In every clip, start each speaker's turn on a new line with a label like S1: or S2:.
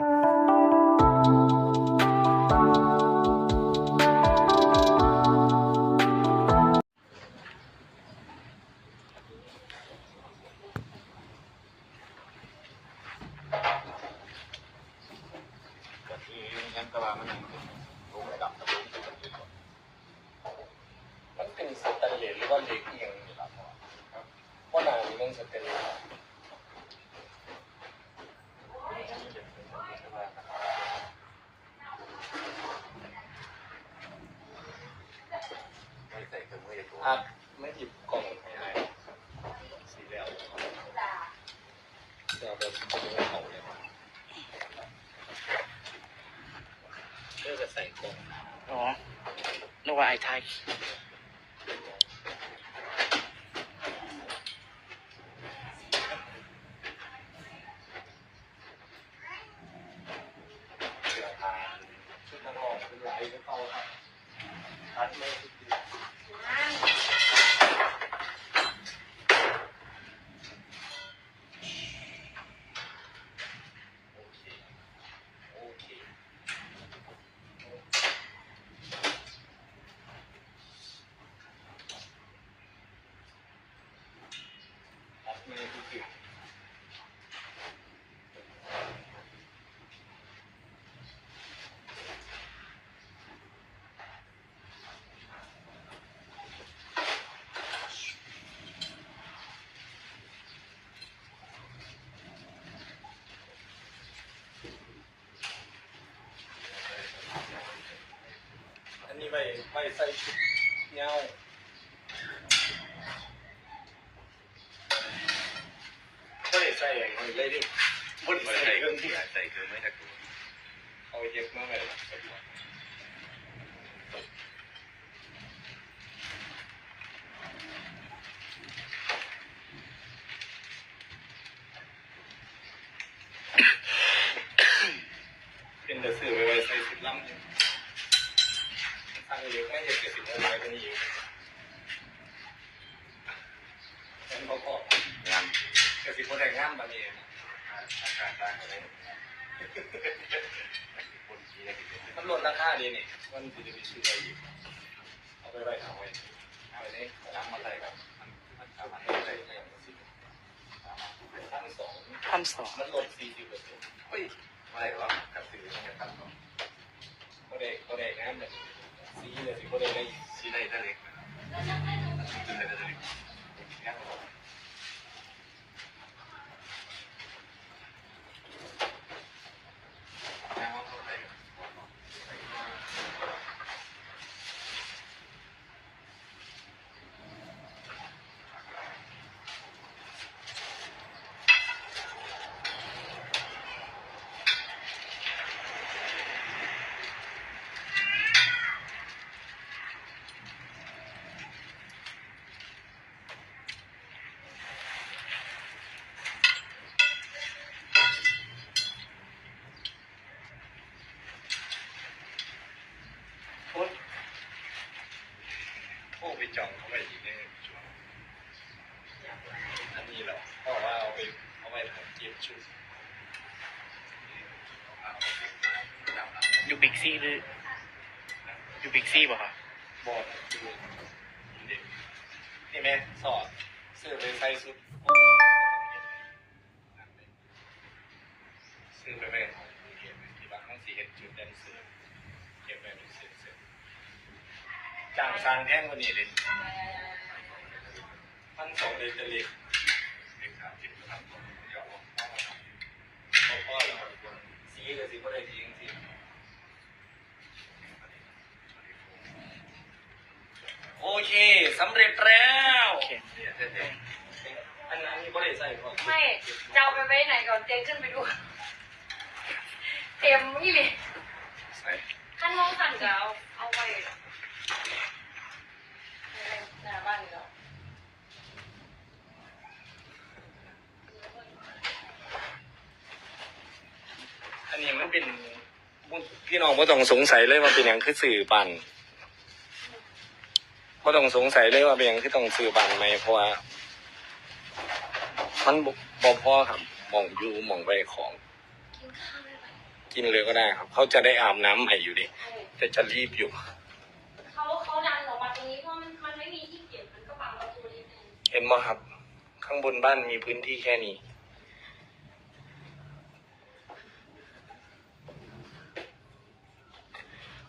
S1: ก็คืองั้นก็ว่ามันลงดับตะลุงขึ้นไปก่อน
S2: มันเป็นสแตนเลสหรือว่าเหล็กเอียงนี่ครับเพราะหนานี่มันสแตนเลส
S1: ไม่ใส่เครื่ องมือจะ
S2: ไม่หยิบกล่องให้ได้สีแล้วเดี๋ยวเราจะไปเอาเลยเพื่อจะใส่กล่อง
S3: อ๋อนึกว่าไอ้ไทย
S2: เสื้อผ้าชุดนักร้องเป็นลายก็เข้าครับอัดไม่ทุกทีโอเคโอเค อัดไม่ทุกที อั นนี้ไว้ไว้ใส่ชุดเงาก็ได้ใส่อย่างนี้เลยดิ
S1: พุ่นมาใส่เครื่องที่ใส่เครื่องไม่ตะกู
S2: เอาเย็บมาเลยเป็นแต่สื่อไว้ไว้ใส่ชุดล่ำเนี่ยทางเย็บไม่เย็บกับสิบโมงไปเป็นอีกงั้นเขาก็
S1: งาน
S2: กับสิบโมงแต่งงานบันเอง
S1: อาการต่างอะไรคนที่ได้กิ น
S2: มันลดราคาดีนี่มันจะได้ไปซื้ออะไรอีกเอาไปไว้เอาไว้เอาไว้ใน
S1: น้ำมาใส่กับมันมันสามารถใส่ได้อย่างสิ
S2: พันสอง
S3: พันสอง
S2: มันลดสี่สิบเปอร์เซ็นต์
S1: เฮ้ยไม่หรอกกับซื้อต้องกันตั้ง
S2: ก็ได้ก็ได้งานแบบซีเลยสิก็ได้ได้
S1: ที่ได้ได้เล็กซื้อได้ได้เล็กงั้น
S2: โอ้โอ้ไปจองเขาไปอีกเนี่ยอันนี้เหรอเพราะว่าเอาไปเอาไปทำเก็บชุด
S3: อยู่บิ๊ก ซีหรืออยู่บิ๊กซีป่ะคะ
S2: บอลดูนี่แม่สอดเสื้อไปใส่ชุดซื้อไปไปของเก็บที่บ้านต้องสีเห็ดจุดแดนเสื้อเก็บไปเป็นเสื้อเสื้อจ้างสร้างแท่งวันนี้เลยพันสองเลยจะเล็ก
S1: เล็กสามสิบครับยอม
S2: พ่อพ่อเราสีกับสีก็ได้สีจริงๆโอ เคสำเร็จแล้ว
S3: โอเค
S1: เนี่ยเท่
S2: อันนั้นนี่ก็ได้ใส่ของ
S4: ไม่จะเอาไปไว้ไหนก่อนเตียงขึ้นไปดู เต็มนี่เลย
S1: ใส่
S4: ขั้นมองขันจะเอาเอาไปหน้าบ้านนี่เหรอ
S2: อันนี้มันเป็นพี่น้องไม่ต้องสงสัยเลยว่าเป็นอย่างคือสื่อปัน ไม่ต้องสงสัยเลยว่าเป็นอย่างคือต้องสื่อปันไหมเพราะว่ามันบ่บ่พอครับหมองอยู่หมองไปของ
S4: กินข้าวได้ไหม
S2: กินเลยก็ได้ครับ เขาจะได้อาบน้ำใหม่อยู่ดิแต่จะรีบอยู่
S4: เขาเขาดันออกมาตรงนี้เพราะมันมันไม่มีที่เก็บมันก็บังประตูนิดนึง
S2: เห็นไหมครับ ข้างบนบ้านมีพื้นที่แค่นี้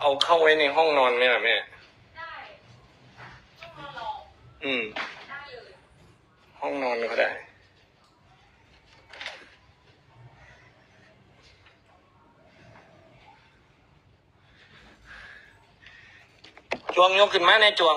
S2: เอาเข้าไว้ในห้องนอนไหมล่ะแม่
S4: ได้ต้องมาล อื
S2: ม ห้องนอนก็ได้ จวงยกขึ้นมาในจวง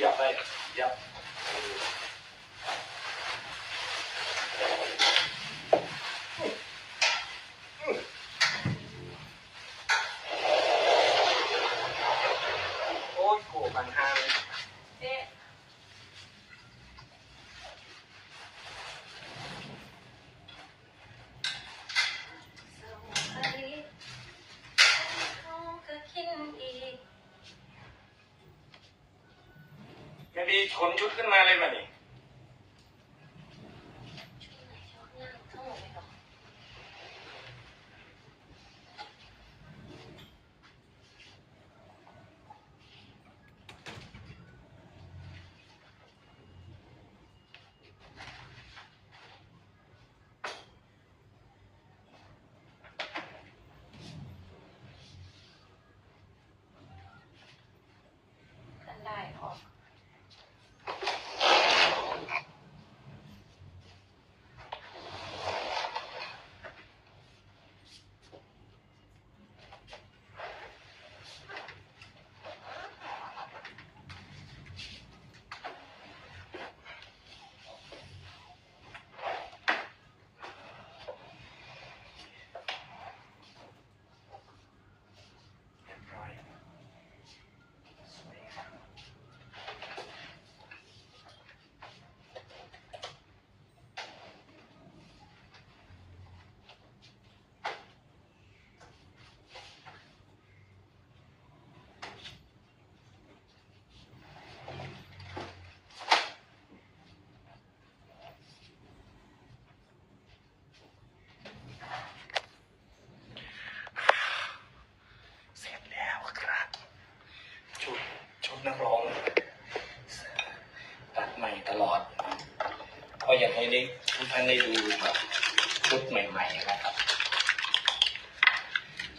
S2: วก็
S4: ไว้ข้าง
S2: ล่างก็ได้
S4: พ่อของหนูได้ยินของแม่หนูได้ของน้อง
S2: อย่าให้อย่าไปอย่าโอ้ยโหปัญหาเลย
S4: เอ๊ะส่งไปเขาก็กินอีก
S2: แกดี ขนชุดขึ้นมาเลยป่ะนี่
S4: ช่วยหน่อยช่วยหน่อยทั้งหมดเลยเหรอ กันได้ออก ก็อยา
S2: กให้ได้ทุกท่านได้ดูแบบชุดใหม่ๆนะครับ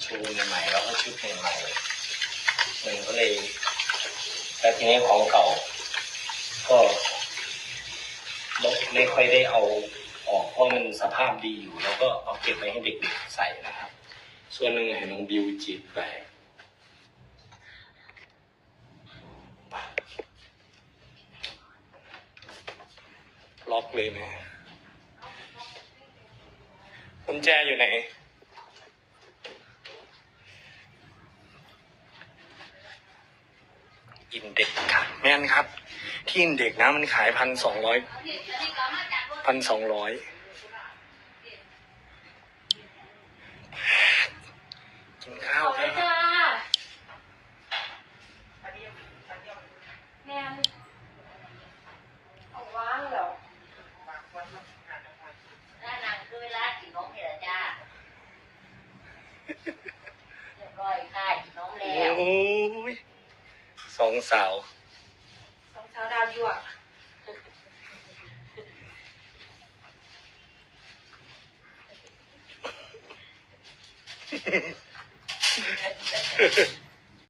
S2: ชว์ใหม่ๆแล้วก็ชุดใหม่ๆมันก็เลยแต่ทีนี้ของเก่า ก็ไม่ค่อยได้เอาออกเพราะมันสภาพดีอยู่ แล้วก็เอาเก็บไว้ให้เด็กๆใส่นะครับ ส่วนหนึ่งให้น้องบิวจีบไป ล็อก เลยนะกุญแจอยู่ไหน อินเด็กค่ะแม่นครับ ที่อินเด็กนะมันขายพันสองร้อยพันสองร้อยกินข้าว
S4: เอา
S2: ค
S4: เล
S2: รั
S4: ย
S2: บ
S4: จ้าแม่นเอาว่างเหรอ
S5: หน้านางคือเวลากินนมเนี่ยแหละจ้า เรียบร้อยค่ะกินนมแล้ว
S2: โอ้ยสองสาว
S4: สองสาวดาวยั่ว
S5: เ